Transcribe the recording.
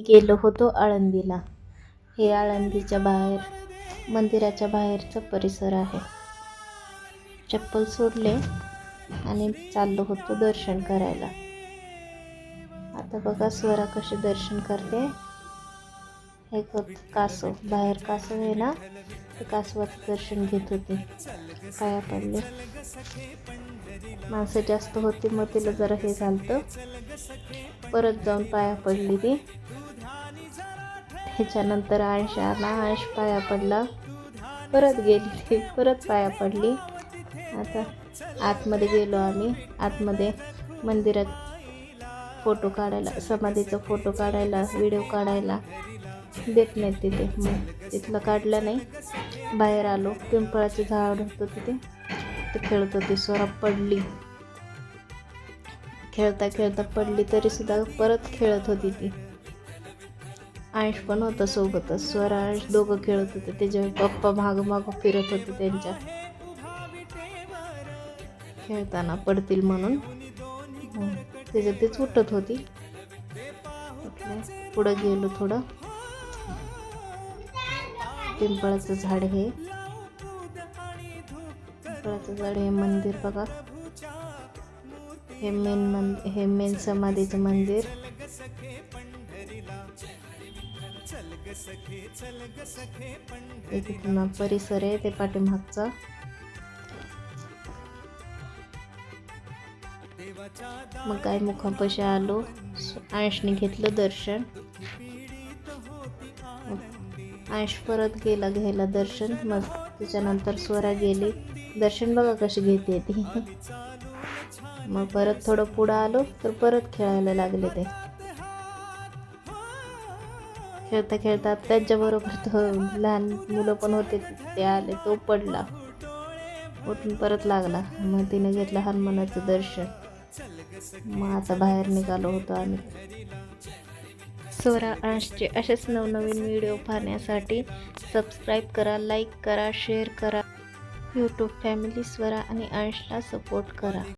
गेलो होतो आळंदीला. हे आळंदीच्या बाहेर मंदिराच्या बाहेरचा परिसर आहे. चप्पल सोडले आणि चाललो होतो दर्शन करायला. आता बघा स्वरा कसे दर्शन करते. हे कासव बाहेर कासव आहे ना? ते कासवाचं दर्शन घेत होते. पाया पडले. माणसं जास्त होती मग तिला जरा हे झालं परत जाऊन पाया पडली ती. त्याच्यानंतर अंश आला अंश पाया पडला. परत गेली ती परत पाया पडली. आता आतमध्ये गेलो आम्ही. आतमध्ये मंदिरात फोटो काढायला समाधीचा फोटो काढायला व्हिडिओ काढायला देत नाहीत तिथे. मग तिथलं काढलं नाही. बाहेर आलो. पिंपळाचं झाड होतं तिथे. ते खेळत होती. स्वरा पडली. खेळता खेळता पडली तरीसुद्धा परत खेळत होती ती. अंश पण होता सोबतच. स्वर आयश दोघं खेळत होते. त्याच्या पप्पा माग माग फिरत होते त्यांच्या. खेळताना पडतील म्हणून. त्याच्यात ते तेच उठत होती. पुढं गेलो थोडं. पिंपळाचं झाड हे. पिंपळाचं झाड हे मंदिर बघा. हे मेन मंदिर हे मेन समाधीचं मंदिर. इथे पुन्हा परिसर आहे ते पाठीमागचा. मग काय मुखापाशी आलो. अंशने घेतलं दर्शन. अंश परत गेला घ्यायला दर्शन. मग त्याच्यानंतर स्वरा गेली. दर्शन बघा कशी घेते ती. मग परत थोडं पुढं आलो तर परत खेळायला लागले ते. खेळता खेळता त्यांच्याबरोबर तो लहान मुलं पण होते ते आले तो पडला. उठून परत लागला. मग तिने घेतलं हनुमानाचं दर्शन. मग आता बाहेर निघालो होतो आम्ही. स्वरा अंशचे असेच नवनवीन व्हिडिओ पाहण्यासाठी सबस्क्राईब करा लाईक करा शेअर करा. यूट्यूब फॅमिली स्वरा आणि अंशला सपोर्ट करा.